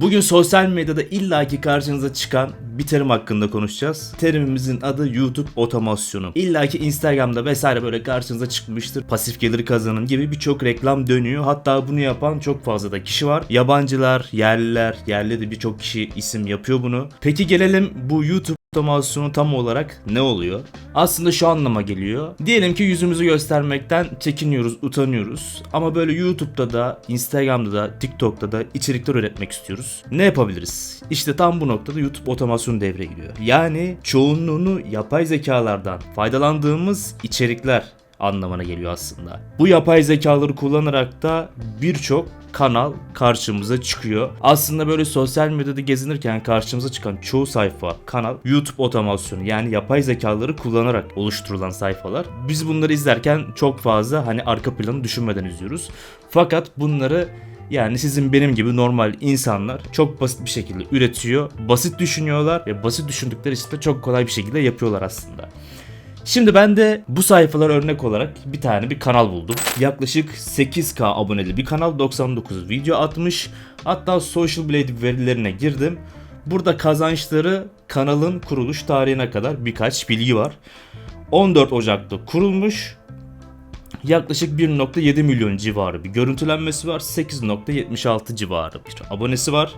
Bugün sosyal medyada illaki karşınıza çıkan bir terim hakkında konuşacağız. Terimimizin adı YouTube otomasyonu. İllaki Instagram'da vesaire böyle karşınıza çıkmıştır. Pasif gelir kazanın gibi birçok reklam dönüyor. Hatta bunu yapan çok fazla da kişi var. Yabancılar, yerliler, yerli de birçok kişi isim yapıyor bunu. Peki gelelim bu YouTube otomasyonu tam olarak ne oluyor? Aslında şu anlama geliyor. Diyelim ki yüzümüzü göstermekten çekiniyoruz, utanıyoruz. Ama böyle YouTube'da da, Instagram'da da, TikTok'ta da içerikler üretmek istiyoruz. Ne yapabiliriz? İşte tam bu noktada YouTube otomasyonu devreye giriyor. Yani çoğunluğunu yapay zekalardan faydalandığımız içerikler anlamına geliyor aslında. Bu yapay zekaları kullanarak da birçok kanal karşımıza çıkıyor. Aslında böyle sosyal medyada gezinirken karşımıza çıkan çoğu sayfa, kanal YouTube otomasyonu yani yapay zekaları kullanarak oluşturulan sayfalar. Biz bunları izlerken çok fazla hani arka planı düşünmeden izliyoruz. Fakat bunları yani sizin benim gibi normal insanlar çok basit bir şekilde üretiyor, basit düşünüyorlar ve basit düşündükleri için de çok kolay bir şekilde yapıyorlar aslında. Şimdi ben de bu sayfalar örnek olarak bir tane bir kanal buldum. Yaklaşık 8k aboneli bir kanal 99 video atmış. Hatta Social Blade verilerine girdim. Burada kazançları kanalın kuruluş tarihine kadar birkaç bilgi var. 14 Ocak'ta kurulmuş. Yaklaşık 1.7 milyon civarı bir görüntülenmesi var. 8.76 civarı bir abonesi var.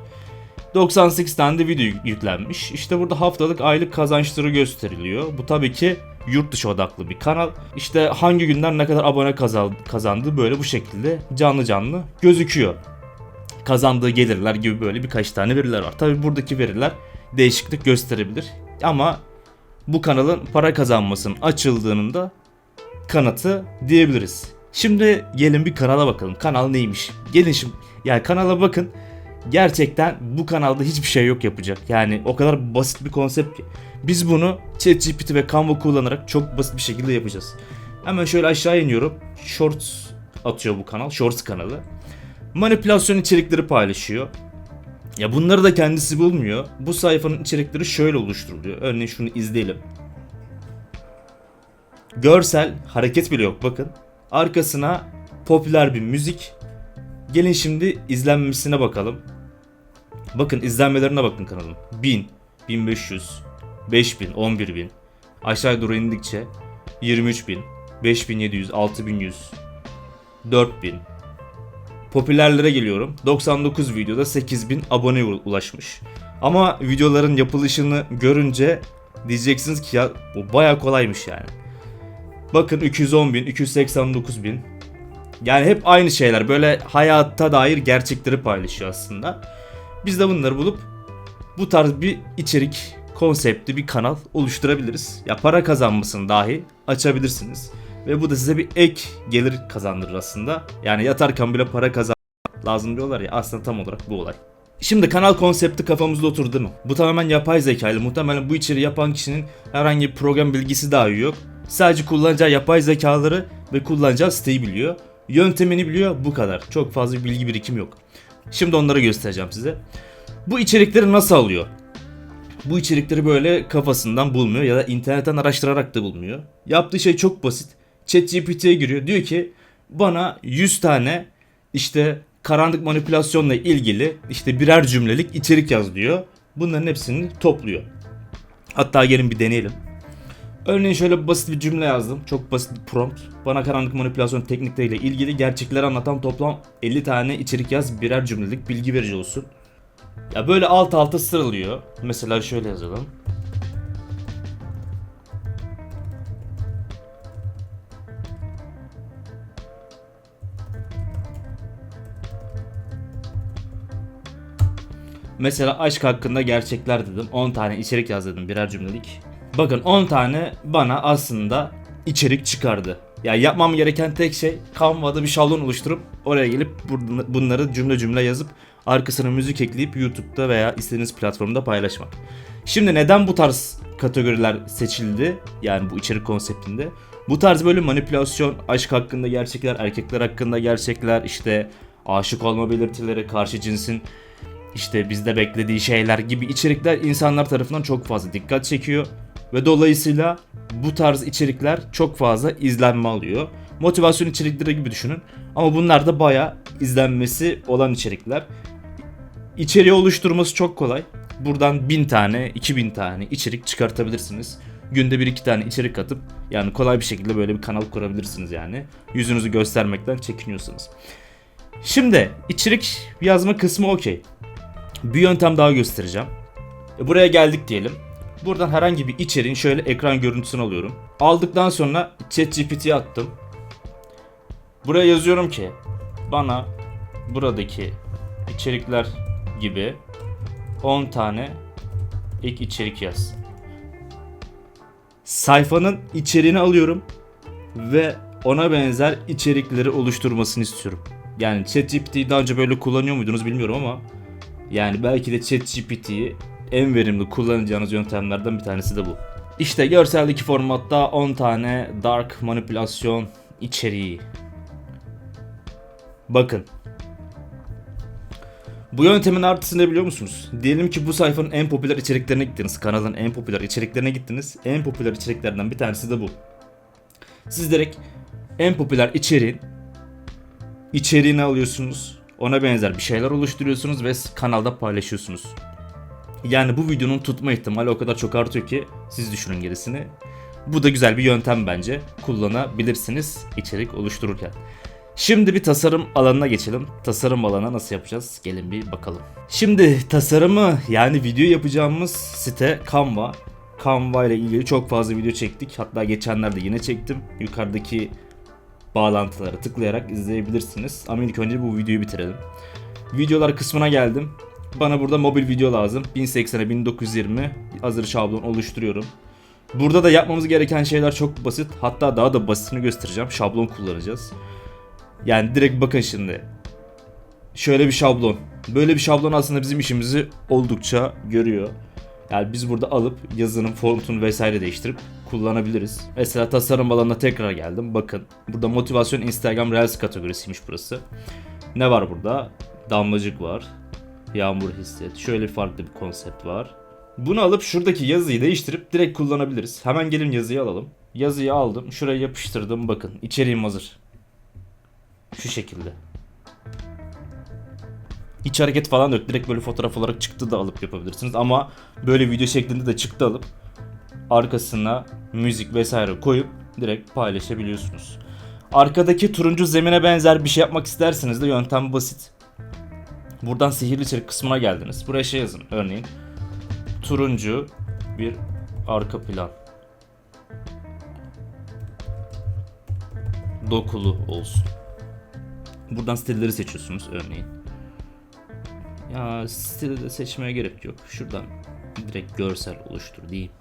98 tane de video yüklenmiş. İşte burada haftalık aylık kazançları gösteriliyor. Bu tabii ki yurt dışı odaklı bir kanal. İşte hangi günler ne kadar abone kazan- kazandığı böyle bu şekilde canlı canlı gözüküyor. Kazandığı gelirler gibi böyle birkaç tane veriler var. Tabii buradaki veriler değişiklik gösterebilir. Ama bu kanalın para kazanmasının açıldığının da kanıtı diyebiliriz. Şimdi gelin bir kanala bakalım. Kanal neymiş? Gelin şimdi yani kanala bakın. Gerçekten bu kanalda hiçbir şey yok yapacak. Yani o kadar basit bir konsept ki. Biz bunu ChatGPT ve Canva kullanarak çok basit bir şekilde yapacağız. Hemen şöyle aşağı iniyorum. Shorts atıyor bu kanal. Shorts kanalı. Manipülasyon içerikleri paylaşıyor. Ya bunları da kendisi bulmuyor. Bu sayfanın içerikleri şöyle oluşturuluyor. Örneğin şunu izleyelim. Görsel hareket bile yok bakın. Arkasına popüler bir müzik. Gelin şimdi izlenmesine bakalım. Bakın izlenmelerine bakın kanalın. 1000, 1500, 5000, 11000. Aşağı doğru indikçe 23000, 5700, 6100, 4000. Popülerlere geliyorum. 99 videoda 8000 aboneye ulaşmış. Ama videoların yapılışını görünce diyeceksiniz ki ya bu baya kolaymış yani. Bakın 210 bin, 289 bin. Yani hep aynı şeyler. Böyle hayatta dair gerçekleri paylaşıyor aslında. Biz de bunları bulup bu tarz bir içerik konsepti bir kanal oluşturabiliriz. Ya para kazanmasını dahi açabilirsiniz. Ve bu da size bir ek gelir kazandırır aslında. Yani yatarken bile para kazan lazım diyorlar ya aslında tam olarak bu olay. Şimdi kanal konsepti kafamızda oturdu mi? Bu tamamen yapay zeka ile muhtemelen bu içeriği yapan kişinin herhangi bir program bilgisi dahi yok. Sadece kullanacağı yapay zekaları ve kullanacağı siteyi biliyor. Yöntemini biliyor bu kadar. Çok fazla bilgi birikim yok. Şimdi onları göstereceğim size. Bu içerikleri nasıl alıyor? Bu içerikleri böyle kafasından bulmuyor ya da internetten araştırarak da bulmuyor. Yaptığı şey çok basit. ChatGPT'ye giriyor. Diyor ki bana 100 tane işte karanlık manipülasyonla ilgili işte birer cümlelik içerik yaz diyor. Bunların hepsini topluyor. Hatta gelin bir deneyelim. Örneğin şöyle basit bir cümle yazdım. Çok basit bir prompt. Bana karanlık manipülasyon teknikleriyle ilgili gerçekleri anlatan toplam 50 tane içerik yaz birer cümlelik bilgi verici olsun. Ya böyle alt alta sıralıyor. Mesela şöyle yazalım. Mesela aşk hakkında gerçekler dedim. 10 tane içerik yaz dedim birer cümlelik. Bakın 10 tane bana aslında içerik çıkardı. Ya yapmam gereken tek şey Canva'da bir şablon oluşturup oraya gelip bun- bunları cümle cümle yazıp arkasına müzik ekleyip YouTube'da veya istediğiniz platformda paylaşmak. Şimdi neden bu tarz kategoriler seçildi? Yani bu içerik konseptinde. Bu tarz böyle manipülasyon, aşk hakkında gerçekler, erkekler hakkında gerçekler, işte aşık olma belirtileri, karşı cinsin işte bizde beklediği şeyler gibi içerikler insanlar tarafından çok fazla dikkat çekiyor. Ve dolayısıyla bu tarz içerikler çok fazla izlenme alıyor. Motivasyon içerikleri gibi düşünün. Ama bunlar da baya izlenmesi olan içerikler. içeriği oluşturması çok kolay. Buradan 1000 tane, 2000 tane içerik çıkartabilirsiniz. Günde bir iki tane içerik atıp yani kolay bir şekilde böyle bir kanal kurabilirsiniz yani. Yüzünüzü göstermekten çekiniyorsanız. Şimdi içerik yazma kısmı okey. Bir yöntem daha göstereceğim. E, Buraya geldik diyelim. Buradan herhangi bir içeriğin şöyle ekran görüntüsünü alıyorum. Aldıktan sonra ChatGPT'ye attım. Buraya yazıyorum ki bana buradaki içerikler gibi 10 tane ek içerik yaz. Sayfanın içeriğini alıyorum ve ona benzer içerikleri oluşturmasını istiyorum. Yani ChatGPT'yi daha önce böyle kullanıyor muydunuz bilmiyorum ama yani belki de ChatGPT'yi en verimli kullanacağınız yöntemlerden bir tanesi de bu. İşte görseldeki formatta 10 tane dark manipülasyon içeriği. Bakın. Bu yöntemin artısı ne biliyor musunuz? Diyelim ki bu sayfanın en popüler içeriklerine gittiniz. Kanalın en popüler içeriklerine gittiniz. En popüler içeriklerden bir tanesi de bu. Siz direkt en popüler içeriğin içeriğini alıyorsunuz. Ona benzer bir şeyler oluşturuyorsunuz ve kanalda paylaşıyorsunuz. Yani bu videonun tutma ihtimali o kadar çok artıyor ki siz düşünün gerisini. Bu da güzel bir yöntem bence. Kullanabilirsiniz içerik oluştururken. Şimdi bir tasarım alanına geçelim. Tasarım alanına nasıl yapacağız? Gelin bir bakalım. Şimdi tasarımı yani video yapacağımız site Canva. Canva ile ilgili çok fazla video çektik. Hatta geçenlerde yine çektim. Yukarıdaki bağlantılara tıklayarak izleyebilirsiniz. Ama ilk önce bu videoyu bitirelim. Videolar kısmına geldim. Bana burada mobil video lazım. 1080'e 1920 hazır şablon oluşturuyorum. Burada da yapmamız gereken şeyler çok basit. Hatta daha da basitini göstereceğim. Şablon kullanacağız. Yani direkt bakın şimdi. Şöyle bir şablon. Böyle bir şablon aslında bizim işimizi oldukça görüyor. Yani biz burada alıp yazının fontunu vesaire değiştirip kullanabiliriz. Mesela tasarım alanına tekrar geldim. Bakın burada motivasyon Instagram Reels kategorisiymiş burası. Ne var burada? Damlacık var. Yağmur hisset. Şöyle farklı bir konsept var. Bunu alıp şuradaki yazıyı değiştirip direkt kullanabiliriz. Hemen gelin yazıyı alalım. Yazıyı aldım. Şuraya yapıştırdım. Bakın içeriğim hazır. Şu şekilde. İç hareket falan yok. Direkt böyle fotoğraf olarak çıktı da alıp yapabilirsiniz. Ama böyle video şeklinde de çıktı alıp arkasına müzik vesaire koyup direkt paylaşabiliyorsunuz. Arkadaki turuncu zemine benzer bir şey yapmak isterseniz de yöntem basit. Buradan sihirli içerik kısmına geldiniz. Buraya şey yazın. Örneğin turuncu bir arka plan. Dokulu olsun. Buradan stilleri seçiyorsunuz örneğin. Ya stili de seçmeye gerek yok. Şuradan direkt görsel oluştur diyeyim.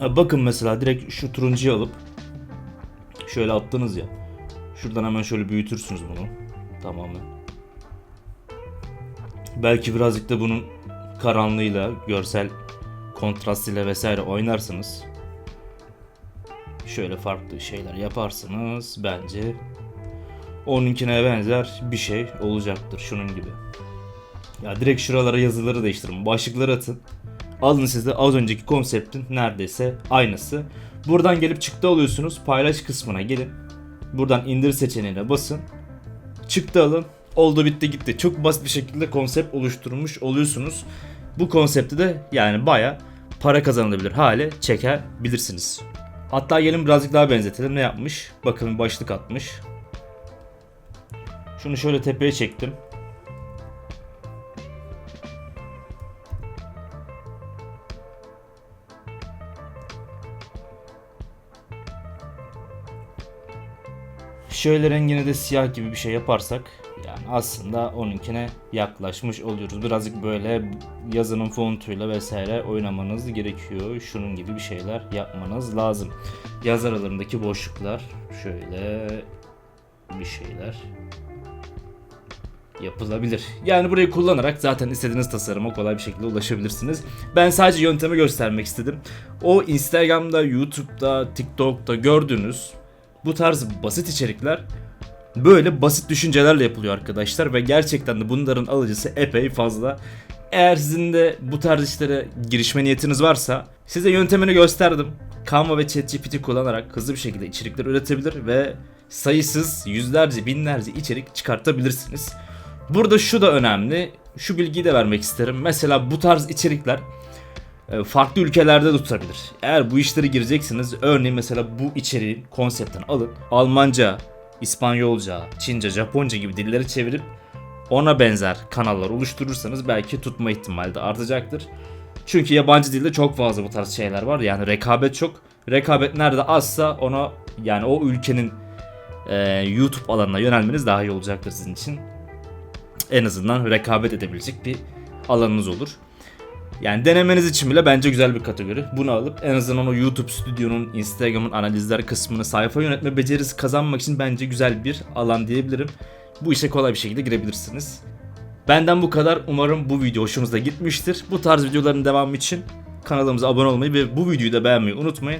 Bakın mesela direkt şu turuncuyu alıp şöyle attınız ya. Şuradan hemen şöyle büyütürsünüz bunu. Tamamen. Belki birazcık da bunun karanlığıyla, görsel kontrastıyla vesaire oynarsınız. Şöyle farklı şeyler yaparsınız bence onunkine benzer bir şey olacaktır şunun gibi. Ya direkt şuralara yazıları değiştirin. Başlıkları atın. Alın size az önceki konseptin neredeyse aynısı. Buradan gelip çıktı alıyorsunuz. Paylaş kısmına gelin. Buradan indir seçeneğine basın. Çıktı alın. Oldu bitti gitti. Çok basit bir şekilde konsept oluşturmuş oluyorsunuz. Bu konsepti de yani baya para kazanılabilir hale çekebilirsiniz. Hatta gelin birazcık daha benzetelim. Ne yapmış? Bakın başlık atmış. Şunu şöyle tepeye çektim. Şöyle rengini de siyah gibi bir şey yaparsak aslında onunkine yaklaşmış oluyoruz. Birazcık böyle yazının fontuyla vesaire oynamanız gerekiyor. Şunun gibi bir şeyler yapmanız lazım. Yaz aralarındaki boşluklar şöyle bir şeyler yapılabilir. Yani burayı kullanarak zaten istediğiniz tasarıma kolay bir şekilde ulaşabilirsiniz. Ben sadece yöntemi göstermek istedim. O Instagram'da, YouTube'da, TikTok'ta gördüğünüz bu tarz basit içerikler böyle basit düşüncelerle yapılıyor arkadaşlar ve gerçekten de bunların alıcısı epey fazla. Eğer sizin de bu tarz işlere girişme niyetiniz varsa size yöntemini gösterdim. Canva ve ChatGPT kullanarak hızlı bir şekilde içerikler üretebilir ve sayısız yüzlerce binlerce içerik çıkartabilirsiniz. Burada şu da önemli. Şu bilgiyi de vermek isterim. Mesela bu tarz içerikler e, farklı ülkelerde de tutabilir. Eğer bu işlere gireceksiniz örneğin mesela bu içeriğin konseptini alın. Almanca, İspanyolca, Çince, Japonca gibi dilleri çevirip ona benzer kanallar oluşturursanız belki tutma ihtimali de artacaktır. Çünkü yabancı dilde çok fazla bu tarz şeyler var. Yani rekabet çok. Rekabet nerede azsa ona yani o ülkenin e, YouTube alanına yönelmeniz daha iyi olacaktır sizin için. En azından rekabet edebilecek bir alanınız olur. Yani denemeniz için bile bence güzel bir kategori. Bunu alıp en azından o YouTube stüdyonun, Instagram'ın analizler kısmını, sayfa yönetme becerisi kazanmak için bence güzel bir alan diyebilirim. Bu işe kolay bir şekilde girebilirsiniz. Benden bu kadar. Umarım bu video hoşunuza gitmiştir. Bu tarz videoların devamı için kanalımıza abone olmayı ve bu videoyu da beğenmeyi unutmayın.